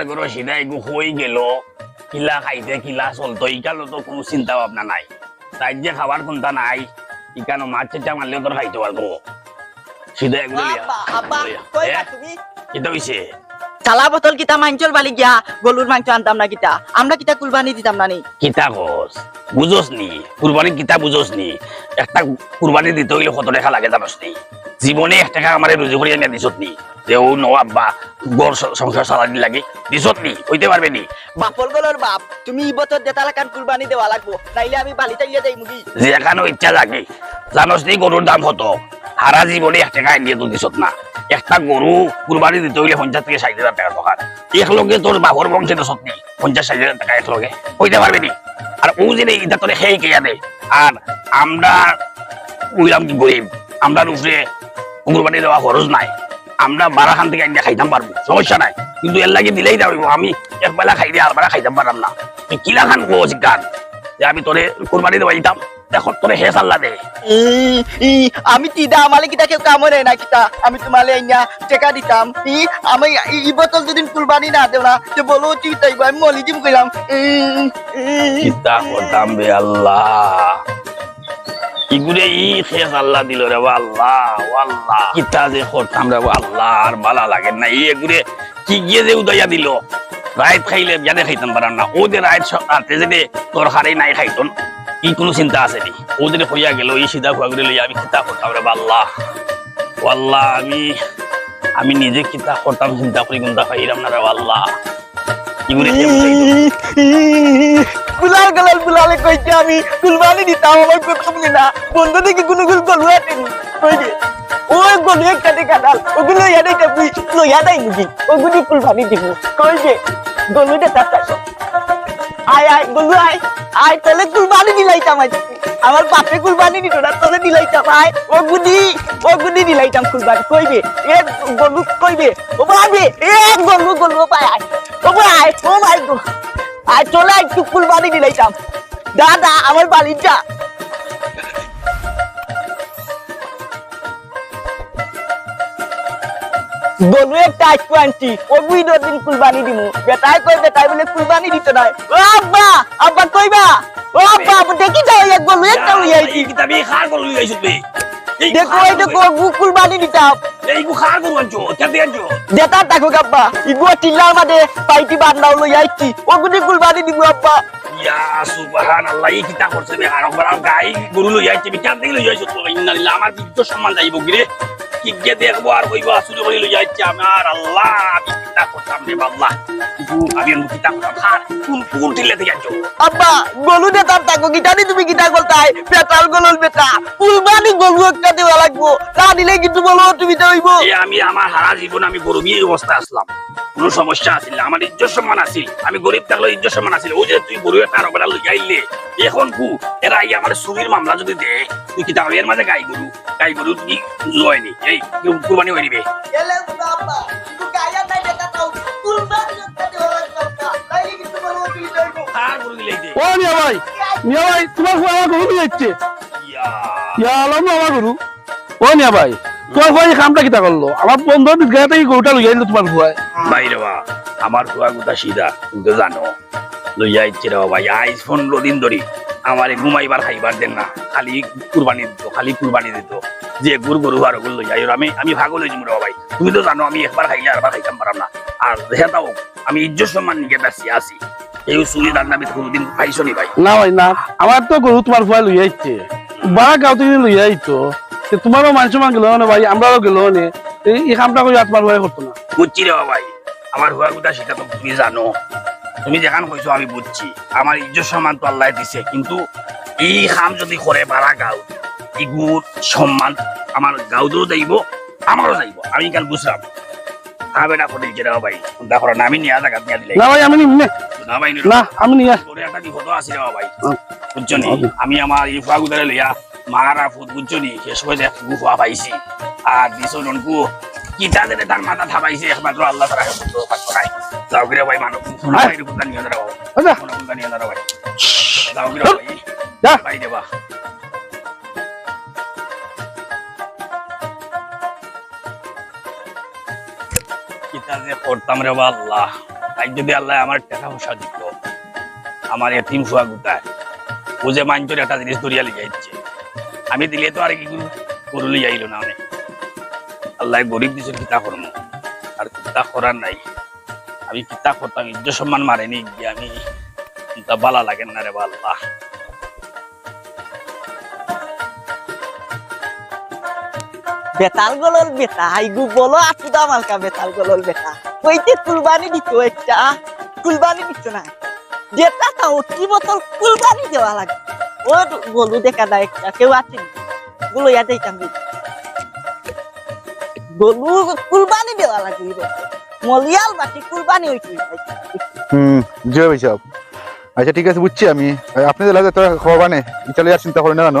সিধার করো সিধা একটু হয়ে গেল। কিলা খাইতে কিলা চলতো ইকালো তো কোনো চিন্তা ভাবনা নাই। তাই যে খাবার কোনটা নাই ইকানো মাছ চেঁচা মারলে তোর খাইতে পারব। সিধা এগুলো এটা হইছে চালা বোতল কিতা মাংসর বালি গিয়া গলুর মাংস আনতাম না কিতা? আমরা কিতা কুরবানি দিতাম না নি? কিতা কস? বুঝোস নি? কুরবানি কিতা বুঝোস নি? একটা কুরবানি দিতে হইলে কত টাকা লাগে জানোস নি? জীবনে এক টাকা আমার রুজি করিয়া নিয়ে দিছত নি? যে ও নবাব বা গড় সংসার চালানি লাগে। দিছত নি? হইতে পারবে নি? বাপর গলর বাপ তুমি ই বছর দেতা লাগান কুরবানি দেওয়া লাগবো। নাইলে আমি বালি চাইলে যাই মুগি। যে এখানেও ইচ্ছা লাগে জানোস নি গরুর দাম কত? হারা জীবনে এক টাকা দিয়ে তো দিছত না। একটা গরু কুরবানি দিতে হইলে পঞ্চাশ থেকে ষাট হাজার টাকা দরকার একলগে তোর বাবর বংশে দিছত নি পঞ্চাশ ষাট হাজার টাকা একলগে। হইতে পারবে নি। আর ও যে এটা তোরে সেই কেয়া দে। আর আমরা উইলাম কি গরিব আমরা উপরে কুরবানি দেওয়া খরচ নাই। আমরা বারাখান থেকে আইনা খাইতাম পারব সমস্যা নাই। কিন্তু এর লাগে দিলেই যাব আমি একবেলা খাই দিয়ে আর বেলা খাইতাম পারলাম না। তুই কিলা খান কো গান যে আমি তোরে কুরবানি দেওয়া দিতাম। এখন তোরে হে সাল্লা দে ই, ই, আমি তিদা আমালে কিতা কেউ কামড়ে না আমি তোমালে আইনা টেকা দিতাম। ই আমি ই- বোতল যদি কুরবানি না দেও না তো বলো তুই আমি মলি জিম কইলাম। করতাম বে আল্লাহ। ইগুরে ই খেস আল্লাহ দিল রে আল্লাহ আল্লাহ কিতা যে করতাম রে আল্লাহ আর ভালো লাগে না। ই এগুরে কি গিয়ে যে উদয়া দিল? রাইত খাইলে জানে খাইতাম পারাম না। ও যে রাইত রাতে যদি তোর হারে নাই খাইতন। ই কোনো চিন্তা আছে নি। ও যদি হইয়া গেল ই সিধা খুয়া করে লইয়া আমি কিতা করতাম রে বা আল্লাহ আমি আমি নিজে কিতা করতাম, চিন্তা করি কোনটা খাইলাম না রে বা আল্লাহ ইগুরে কে বুঝাইতো? গলাল বুলালে কইছে আমি কুরবানি দিতাম, আমার কথা বলি না। বন্ধু থেকে কোনো গুলো গলু আটেনি কই দে ওই গলু একটা দেখা ডাল ওগুলো ইয়াদাই যাবি লো ইয়াদাই মুগি ওগুলো কুরবানি দিব। কই দে গলু তাতা আয় আয়, বন্ধু, আয়। আয়, তাহলে কুরবানি দিলাইতাম আজ। আমার বাপে কুরবানি দিত না তোলে দিলাইতাম। আয়, ও গুদি ও গুদি দিলাইতাম কুরবানি। কইবে, এ বন্ধু, কইবে, ও ভাবি এ বন্ধু বলব পায়, আয়। ও আয়, ও গো আয়, চলে আয় কুরবানি দিলাইতাম। দাদা, আমার বাড়িটা গলু একটা আজকু আনছি ও বুই দিন কুরবানি দিমু। বেটাই কই বেটাই বলে কুরবানি দিত নাই। ও আব্বা আব্বা কইবা ও আব্বা আব্বা দেখি যাও এক গলু একটা উই আইছি এই কিতাবি খার করু লইছো বে এই দেখো এই করু- গু কুরবানি দিতাম এই গু খার করু আনছো কেতে আনছো? দেতা তাকো আব্বা ইগো টিল্লার মাঝে পাইটি বান্দাও লই আইছি। ও গুদি কুরবানি দিব আব্বা। ইয়া সুবহানাল্লাহ এই কিতা করছে বে আর গাই গরু লই যাইছে বে কেতে লই যাইছো তো ইন্না লিল্লাহ আমার কি তো সম্মান যাইব গিরে কি গে দেখব আর কইব আসুরি করে যাচ্ছে আমার আল্লাহ আমি কিতা করতাম রে আল্লাহ আমি আমি কিতা করতাম খার কোন কোন থেকে আনছো আব্বা গলু দেতা তাকো গিটানি তুমি গিটা গলতাই পেটাল গলল বেটা। কুরবানি গলু একটা দেওয়া লাগবো। তা দিলে কিন্তু বলো তুমি তো হইবো। আমি আমার হারা জীবন আমি গরু অবস্থা আসলাম। কোনো সমস্যা আছিল আমার ইজ্জত সম্মান আছিল আমি গরিব থাকলে ইজ্জত সম্মান আছিল। ওই যে তুই গরু একটা আরও লই আইলে এখন কু এরা আই আমার চুরির মামলা যদি দে তুই কি তাহলে এর মাঝে গাই গরু? গাই গরু তুই লয়নি? এই কেউ কুরবানি হয়ে নিবে। ও মিয়া ভাই মিয়া ভাই তোমার আমার গরু নিয়ে যাচ্ছে। ইয়া। আমার গরু। ও মিয়া ভাই তোমার এই কামটা কিতা করল? আমার বন্ধু গায়ে থেকে গরুটা লইয়া দিল তোমার ফুয়ায় বাইরে বা আমার গুতা সিধা তুমি তো জানো। লইয়া ইচ্ছে রে ভাই আইস পনেরো দিন ধরি আমারে ঘুমাইবার খাইবার দেন না খালি কুরবানি দিত খালি কুরবানি দিত। যে গুর গরু আর লইয়া এর আমি আমি ভাগল হয়েছি রে ভাই। তুমি তো জানো আমি একবার আরবার খাইতাম পারাম না। আর হেতাও আমি ইজ্জত সম্মান নিকে বেশি আছি। এই চুলি দান্না আমি কোনোদিন খাইছো নি ভাই? না ভাই না। আমার তো গরু তোমার ফুয়া লইয়া যাচ্ছে বা গাঁও থেকে লইয়া আইতো তোমারও মানুষ মান গেল না ভাই আমরাও গেল নে। এই কামটা করে তোমার ফুয়াই করতো না। বুঝছি রে ভাই আমার হুয়া গুতা সেটা তো তুমি জানো। তুমি যেখান কইছো আমি বুঝছি আমার ইজ্জত সম্মান তো আল্লাহ দিছে কিন্তু এই কাম যদি করে বারা গাঁও ইগুর সম্মান আমার গাঁওতেও যাইব আমারও যাইব। আমি কাল রে ভাই দেখো না আমি নিয়ে জায়গা নিয়ে দিলে না ভাই আমি নিম নে। ভাই না। আমি নিয়ে। তোরে একটা বিপদ আছে রে ভাই বুঝছ আমি আমার এই ফুয়া গুদারে লইয়া মারা ফুট বুঝছ নি শেষ হয়ে যায় গুফা পাইছি। আর তার মাথা থাবাইছে একমাত্র আল্লাহ তারা বুঝতে পারতো নাই যাও গিরে ভাই মানব নিয়ে দাঁড়াও আচ্ছা। নিয়ে দাঁড়াও ভাই যাও গিরে ভাই ভাই দেবা কিতা যে করতাম রে বা আল্লাহ আজ যদি আল্লাহ আমার টাকা পয়সা দিত আমার এতিম ফুয়া গুতায় ও যে মাঞ্চর একটা জিনিস ধরিয়া লিয়ে যাচ্ছে আমি দিলে তো আর কি গরু লিয়ে আইলো না অনেক আল্লাহ গরিব দিছে কিতা করব আর কিতা করার নাই। আমি কিতা করতাম? ইজ্জ সম্মান মারেনি গিয়ে আমি কিতা বালা লাগেন না রে আল্লাহ বেতাল গলল বেটা আইগু বলো আপু দামালকা বেতাল গলল বেটা কইতে কুরবানি দিত একটা? কুরবানি দিত না? যেটা তাও কি বোতল? কুরবানি দেওয়া লাগে ও গলু দেখা একটা কেউ আছে গুলো ইয়া দেখাম গলু কুরবানি দেওয়া লাগে এই বছর। মলিয়াল বাটি কুরবানি হইছে। হুম জয় ভাই আচ্ছা ঠিক আছে বুঝছি আমি। আপনি লাগে তোরা বানে। চলে আর চিন্তা করেন না কেন?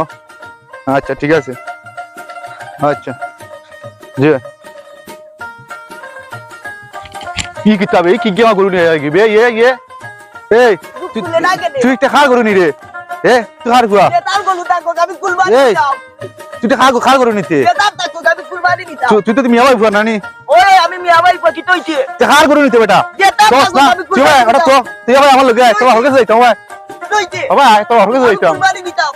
আচ্ছা ঠিক আছে। আচ্ছা জি কি কিতাব এই কি গেমা গরু নিয়ে গিয়ে? এ এ এই। তুই তুই একটা খা গরু নি রে। এ তুই হার গুয়া বেতাল গলু তাকো আমি কুরবানি দাও তুই তো খা খা গরু নিতে। বেতাল তাকো আমি কুরবানি দিতাম তুই- তুই তো তুমি আমার নানি? ওই আমি মিয়া ভাই পকিট হইছে তুই হার গরু নিতে বেটা। যেটা না। তুই ভাই কুরবানি তো তুই ভাই আমার লগে তোমার হকে যাইতাম ভাই হইছে ভাই তোমার হকে যাইতাম। কুরবানি দিতাম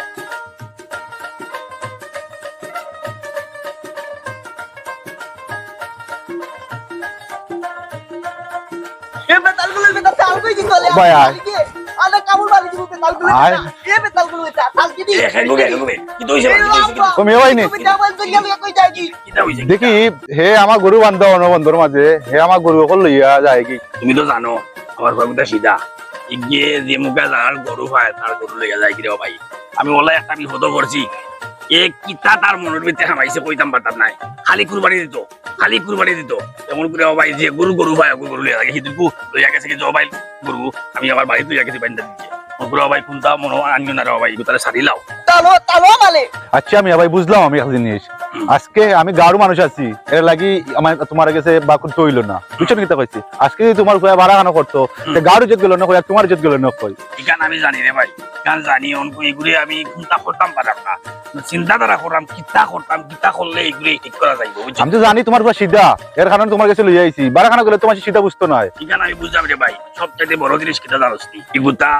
এ বেতালগুলো বেতাল তাল কই দি চলে ভাই, দেখি হে আমার গরু বান্ধব অনবন্ধর মাঝে হে আমার গরু অকল লইয়া যায় কি? তুমি তো জানো আমার বাবুটা সিধা। ইগিয়ে যে মুখে যার গরু পায় তার গরু লেগে যায় কিরে ভাই? আমি ওলা একটা বিপদ করছি। এ কিতা তার মনের ভিতরে হামাইছে কইতাম পারতাম নাই। খালি কুরবানি দিত খালি কুরবানি দিত। এমন করে ভাই যে গরু গরু ভাই গরু লইয়া থাকে হিদিকু লইয়া গেছে কি জবাই গরু আমি আমার বাড়িতে লইয়া গেছি বাইন্দা দিচ্ছে ওগুলো ভাই কোনটা মনে হয় আনবে না রে ভাই তাহলে সারি লাও তালো তালো মালে আচ্ছা আমি ভাই বুঝলাম আমি একটা জিনিস। আজকে আমি গাড়ু মানুষ আছি এর লাগি আমার তোমার কাছে বা করতে হইল না। বুঝছ কিতা কইছি? আজকে যদি তোমার কয়া ভাড়া খানো করতো? তে গাড়ু জেত গেল না কই তোমার জেত গেল না কই? আমি জানি রে ভাই ইকান জানি অনকু এগুলি আমি করতাম পারতাম না। চিন্তাধারা করতাম কিতা করতাম কিতা করলে এগুলি ঠিক করা যাইব আমি তো জানি তোমার পুরা সিধা এর কারণে তোমার কাছে লই আইছি। ভাড়া খানো গেলে তোমার সিধা বুঝতো আমি বুঝলাম রে ভাই সবচাইতে বড় জিনিস কিটা জানোস তুই ইগুতা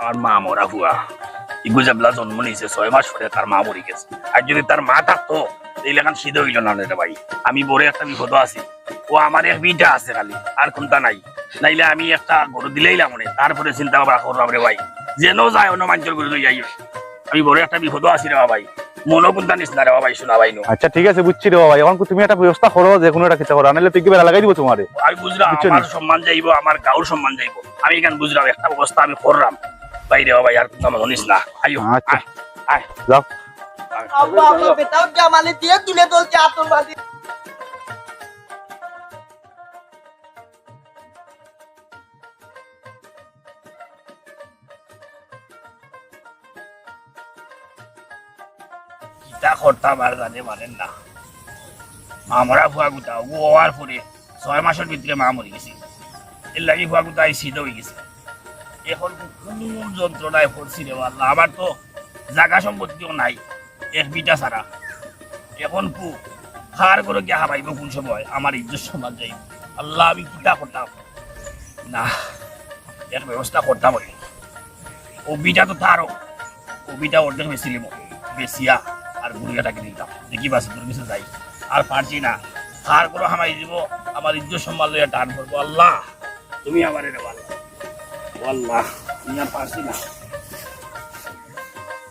আমার মা মরা হুয়া। ইগু জাবলা জন্ম নিয়েছে ছয় মাস পরে তার মা মরে গেছে। আর যদি তার মা থাকতো এই লেখান সিদ্ধ হইল না রে ভাই। আমি বড় একটা বিপদ আছি। ও আমার এক বিটা আছে খালি আর কোনটা নাই। নাইলে আমি একটা গরু দিলেইলাম মনে তারপরে চিন্তা ভাবনা করলাম রে ভাই যেন যায় অন্য মানুষের গরু যাই আমি বড় একটা বিপদ আছি রে ভাই। মনো কোনটা নিস না রে ভাই শোনা ভাই নো। আচ্ছা ঠিক আছে বুঝছি রে বাবা এখন তুমি একটা ব্যবস্থা করো যে কোনো একটা কিছু করো নাহলে পিকি বেলা লাগাই দিব তোমারে। আমি বুঝলাম? আমার সম্মান যাইব আমার গাঁর সম্মান যাইব। আমি এখানে বুঝলাম একটা অবস্থা আমি করলাম। বাইরে ভাই আর কোনো জানিস না। আইও আচ্ছা। আয়, আয়। যাও। আব্বা আব্বা বেতাল জামালে দিয়ে তুলে তুলছে আতঙ্কবাদী কিতা করতাম আর জানে মানেন না। মামরা ফুয়া গুতা ও হওয়ার পরে ছয় মাসের ভিতরে মা মরে গেছে। এর লাগি ফুয়া গুতা সিদ্ধ হয়ে গেছে। এখন কোন যন্ত্রণায় পড়ছি রে আল্লাহ আমার তো জাগা সম্পত্তিও নাই, এক বিটা ছাড়া। এখন কু, হার করে গিয়ে হারাইব কোন সময়? আমার ইজ্জত সমাজ যাইব আল্লাহ, আমি কিতা করতাম? না, এর ব্যবস্থা করতাম ওই। ও বিটা তো তারও। ও বিটা অর্ধেক বেশিলিম বেশিয়া আর গুড়িয়াটাকে দিতাম। দেখি বাসি তোর কাছে যাই। আর পারছি না। হার করে হামাই দিব, আমার ইজ্জত সম্মান লইয়া টান করব আল্লাহ, তুমি আমার রে আল্লাহ ও আল্লাহ আমি আর পারছি না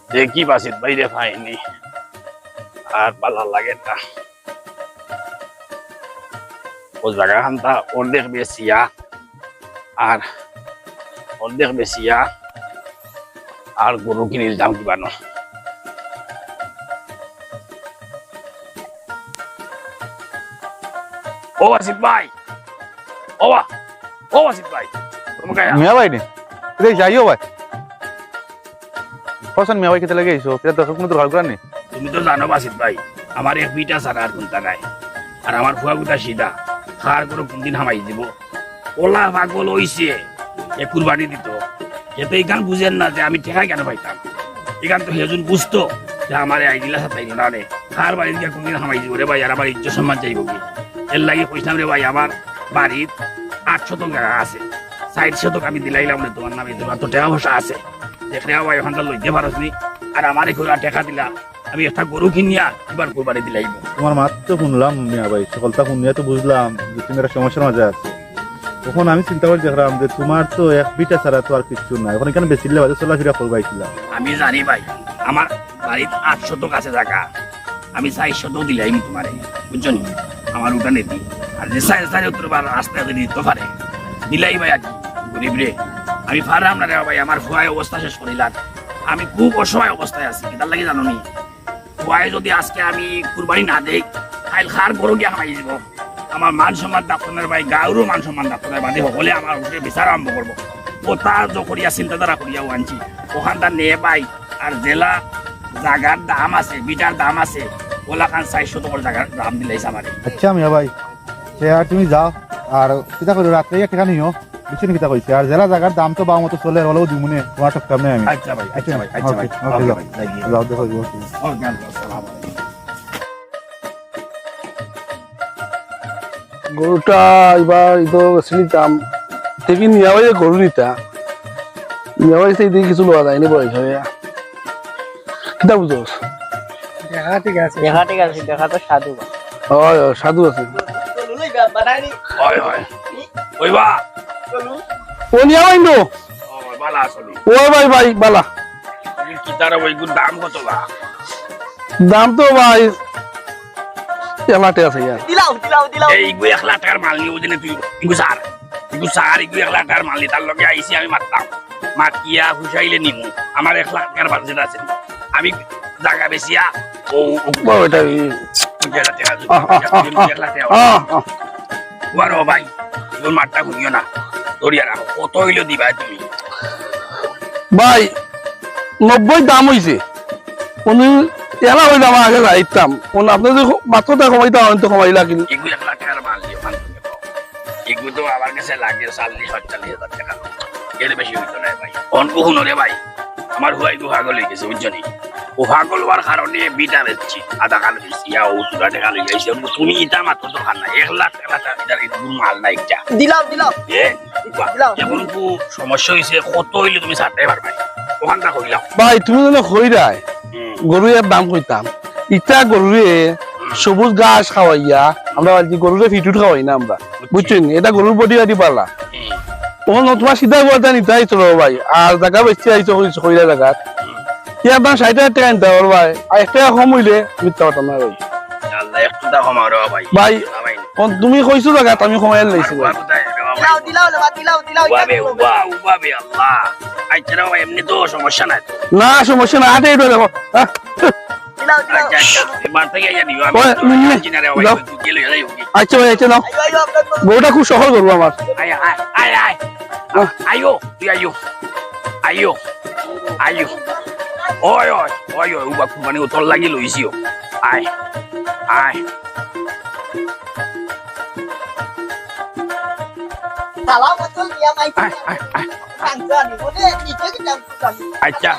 দেখি বাসিত বাইরে পাইনি আর পালা লাগে না ও জায়গা খানটা অর্ধেক বেশিয়া আর অর্ধেক বেশিয়া আর গরু কিনিল দাম কিবা ন ও আসিফ ভাই ও বা ও আসিফ ভাই পছন্দ খেতে লাগে এসো এটা দরকার করার নেই তুমি তো জানো বাসিত ভাই আমার এক বিটা ছাড়া আর কোনটা নাই। আর আমার ফুয়া গুটা সিধা খার করে কোনদিন হামাই দিব? ওলা পাগল হইছে এ কুরবানি দিত। এতে এখান বুঝেন না যে আমি ঠেকাই কেন পাইতাম? এখান তো হেজন বুঝতো যে আমার এই সাতাই না। রে খার বাড়ি গিয়ে কোনদিন হামাই দিব রে ভাই আর আমার ইজ্জত সম্মান চাইব কি? এর লাগে কইতাম রে ভাই আমার বাড়ির আটশো জায়গা আছে। সাইড শতক আমি দিলাইলাম না তোমার নামে তোমার তো টাকা পয়সা আছে। দেখলে ভাই ওখানটা লইতে পারস নি। আর আমার এগুলো টাকা দিলা আমি একটা গরু কিনিয়া এবার কোরবানি দিলাইব। তোমার মাত তো শুনলাম মিয়া ভাই সকলটা শুনিয়া তো বুঝলাম যে তুমি একটা সমস্যার মাঝে আছো। তখন আমি চিন্তা করে দেখলাম যে তোমার তো এক বিটা ছাড়া তো আর কিছু নাই। এখন এখানে বেশি বাজে চলাফেরা করবাইছিলাম আমি জানি ভাই আমার বাড়িতে আট শতক আছে জায়গা আমি চার শতক দিলাইম তোমারে বুঝছ? আমার ওটা নেতি আর যে সাইজ সাইজ তোর রাস্তা যদি দিতে পারে দিলাই ভাই আর কি গরিব আমি পারলাম না রে ভাই, আমার ফুয়াই অবস্থা শেষ করিলাম আমি খুব অসহায় অবস্থায় আছি তার লাগে জানো নি ফুয়াই যদি আজকে আমি কুরবানি না দেই কাইল খার গরু গিয়া খাই যাব আমার মান সম্মান ডাক্তারের ভাই গাঁরও মান সম্মান ডাক্তারের বাদে সকলে আমার উপরে বিচার আরম্ভ করব। ওটা করিয়া চিন্তাধারা করিয়া আনছি? ওখানটা নে ভাই, আর জেলা জাগার দাম আছে, বিটার দাম আছে। ওলা খান চারশো টাকার জাগার দাম দিলাইছে আমার আচ্ছা মিয়া ভাই তুমি যাও, আর কিতা করো, রাত্রে একটা নিও। বুঝছ কিতা কইছে আর জেলা জায়গার দাম তো মতো চলে হলেও দিমুনে। তোমার টক্কাম নেই আমি। আচ্ছা ভাই আচ্ছা আচ্ছা যাও। দেখো। গরুটা এবার থেকে নিয়ে গরু নিতা নিয়ে সেই দিকে কিছু লওয়া যায়নি বয়স হয়ে। কিতা বুঝোস? দেখা ঠিক আছে। দেখা তো সাধু। হয় সাধু আছে। হয় হয় ওইবা গরু ও নিয়ে আবার ইন্দো? ও বালা আসলে। ও ভাই ভাই বালা। কিতার ওইগুর দাম কত বা? দাম তো ভাই এলাটে আছে ইয়ার। দিলাও দিলাও দিলাও। এই ইগু এক লাখ টাকার মাল নিয়ে বুঝলি তুই ইগু সার ইগু সার ইগু এক লাখ টাকার মাল নি তার লগে আইসি আমি মারতাম। মাতিয়া হুসাইলে নিমু আমার এক লাখ টাকার বাজেট আছে। আমি জায়গা বেশিয়া ও। ওয়ারো ভাই তোর মাঠটা ঘুমিও না। ধরিয়া রাখো কত হইল দিবা তুমি? ভাই নব্বই দাম হইছে। উনি এলা হইলে আমার আগে যাইতাম উনি আপনি যদি মাত্রটা কমাইতাম আমি তো কমাইলা কিন্তু। এগুলো এক লাখ টাকার মাল দিয়ে মাল এগুলো তো আমার কাছে লাগে চাল্লিশ সাতচল্লিশ হাজার টাকা। এর বেশি হইতো না ভাই। অনকো শুনো রে ভাই? আমার হুয়াই গু হাগল হয়ে গেছে বুঝছ নি? ও হাগল হওয়ার কারণে বিটা বেচছি। আধা কাল বেশি ইয়া ও চুরা টাকা লই যাইছে তুমি ইটা মাত্র দরকার নাই। এক লাখ টাকা মাল নাই এটা এখন তো সমস্যা হয়েছে কত হইলে তুমি ছাড়তে পারবে? ওখানটা কইলাম। ভাই তুমি যদি হইরাই হুম, গরুয়ের দাম কইতাম। ইটা গরুয়ে সবুজ ঘাস খাওয়াইয়া আমরা গরুরে ফিটুট খাওয়াই না আমরা। বুঝছেন? এটা গরুর বডি আদি পারলা তখন তোমার সিধা বলতে নিতে আইছো রে ভাই। আর জায়গা বেচতে আইছো কইছো কইলা জায়গা। ইয়ার দাম ষাট হাজার টাকা নিতে ভাই? আর এক টাকা কম হইলে মিথ্যা কথা না ভাই। একটু ভাই। ভাই না কোন তুমি কইছো জায়গা আমি কমাই লাইছি ভাই। কোথায়? দিলাও দিলাও লেবা দিলাও দিলাও উবাবে উবা উবাবে আল্লাহ। রে ভাই এমনি তো সমস্যা নাই তো। না সমস্যা না আটে দেখো আচ্ছা ভাই আচ্ছা নাও। গরুটা খুব সহজ করব আমার আয় মানে উতল লাগি লইছিও আয় আয় আচ্ছা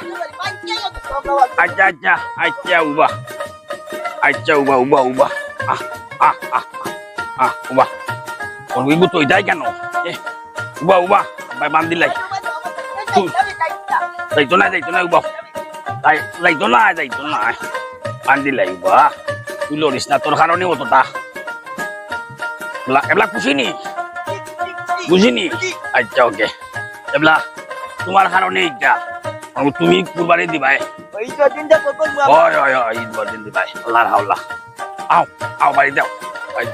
আচ্ছা আচ্ছা আচ্ছা আহ আহ আহ আহ, উবা ওর বিগু কেন উবা উবা ভাই বান্দি লাই যাইতো না যাইতো না উবা যাই যাইতো না যাইতো না বান্দি লাই উবা তুই লড়িস না তোর কারণে অতটা এগুলা বুঝিনি আচ্ছা ওকে এবলা, তোমার কারণে আর তুমি কুরবানি দিবাই। ওই ওই ওই, ঈদ বদিন দিবাই। আল্লাহর হাওলা। আও আও, বাড়ি দাও বাড়ি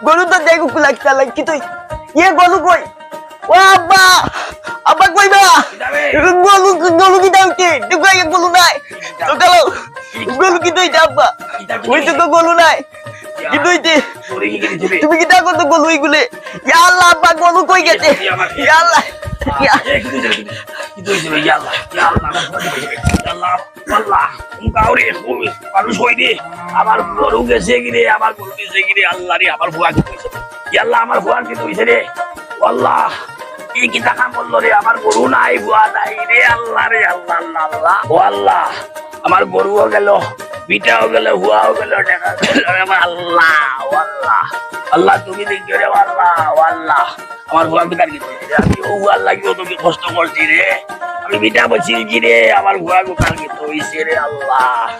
দাও। গরু তো দেখো লাগতে লাগছি তুই? ইয়ে গরু কই? ও আব্বা! আব্বা কই না। গরু গরু কি দাউকে দেখো ইয়ে গরু নাই। তো গেল। গরু কি তুই আব্বা? ওই তো গরু নাই। কিন্তু হইতে তোরে কি? তুমি? কিটা করতে গলু? এইগুলে ইয়া আল্লাহ আব্বা গলু কই গেছে? আল্লাহ আমার তুমি তুমি গরু গেছে কি রে? আমার গরু গেছে কি রে? আল্লাহ রে আমার ভুয়া কি হয়েছে আল্লাহ আমার ভুয়া কি হয়েছে রে? আল্লাহ এই কি টাকা বলল রে? আমার গরু নাই ভুয়া নাই রে। আল্লাহ রে আল্লাহ আল্লাহ আল্লাহ। ও আল্লাহ আমার গরুও গেল। পিঠাও গেল হুয়াও গেল আল্লাহ আল্লাহ। তুমি দেখছ রে আল্লাহ আল্লাহ। আমার ভুয়া পিতার কি হয়েছে রে? আমি ও আল্লাহ লাগিও তোকে কষ্ট করছি রে? আমি রে, আমার রে আল্লাহ?